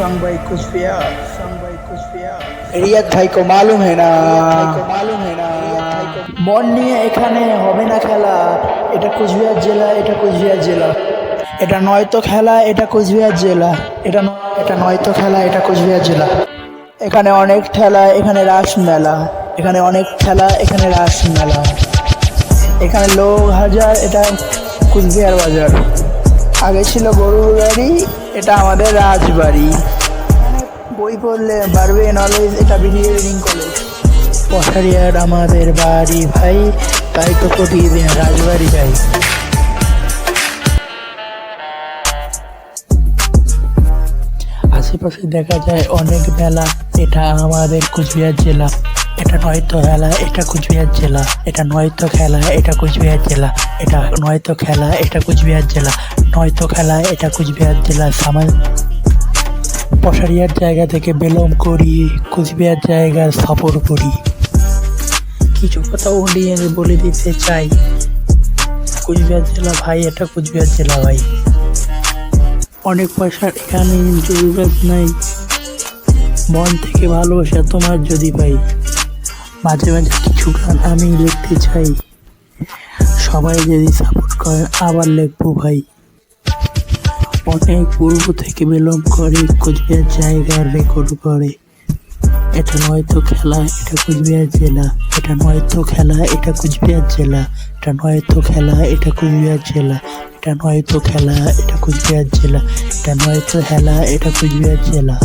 संग भाई कुछ पिया संग भाई कुछ पिया রিয়াদ ভাই কো মালুম है না মালুম है না মন নিয়ে এখানে হবে না খেলা এটা কুচবিহার জেলা এটা কুচবিহার জেলা এটা নয়তো খেলা এটা কুচবিহার জেলা এটা ন- এটা নয়তো খেলা এটা কুচবিহার জেলা এখানে অনেক ঠেলা এখানে রাস মেলা এখানে অনেক ঠেলা এখানে রাস মেলা এখানে লোক হাজার এটা কুচবিহার বাজার আগে ছিল গরুর গাড়ি এটা আমাদের রাজবাড়ি। বই পড়লে বাড়বে নলেজ এটা ইঞ্জিনিয়ারিং কলেজ পশারিয়ার আমাদের বাড়ি ভাই, তাই তো প্রতিদিন রাজবাড়ি যাই। আশেপাশে দেখা যায় অনেক মেলা, এটা আমাদের কুচবিহার জেলা। এটা নয়তো খেলা, এটা কুচবিহার জেলা। এটা নয়তো খেলা, এটা কুচবিহার জেলা। এটা নয়তো খেলা, এটা কুচবিহার জেলা। নয়তো খেলা, এটা কুচবিহার জেলা। সামাল পশারিয়ার জায়গা থেকে বেলম করি, কুচবিহার জায়গা সফর করি। কিছু কথা অডিয়েন্স বলে দিতে চাই। কুচবিহার জেলা ভাই, এটা কুচবিহার জেলা ভাই। অনেক পয়সার এখানে, জরুরত নাই। মন থেকে ভালোবাসা তোমার যদি পাই। মাঝে মাঝে কিছু গান আমি লিখতে চাই। সবাই যদি সাপোর্ট করে, আবার লিখব ভাই। অনেক পূর্ব থেকে বিলম্ব করে কোচবিহার জায়গার রেকর্ড করে এটা নয়তো খেলা, এটা কুচবিহার জেলা। এটা নয়তো খেলা, এটা কুচবিহার জেলা। এটা নয়তো খেলা, এটা কুচবিহার জেলা। এটা নয়তো খেলা, এটা কুচবিহার জেলা। এটা নয়তো খেলা, এটা কুচবিহার জেলা।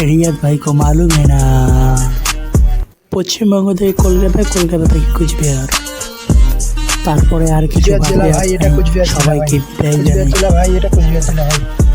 রিয়াদ ভাই কো মালুম না। পশ্চিমবঙ্গ থেকে কলকাতা কলকাতা থেকে কুচবিহার। তারপরে আর কিছু সবাইকে ভাই এটা কুচবিহার জেলা ভাই।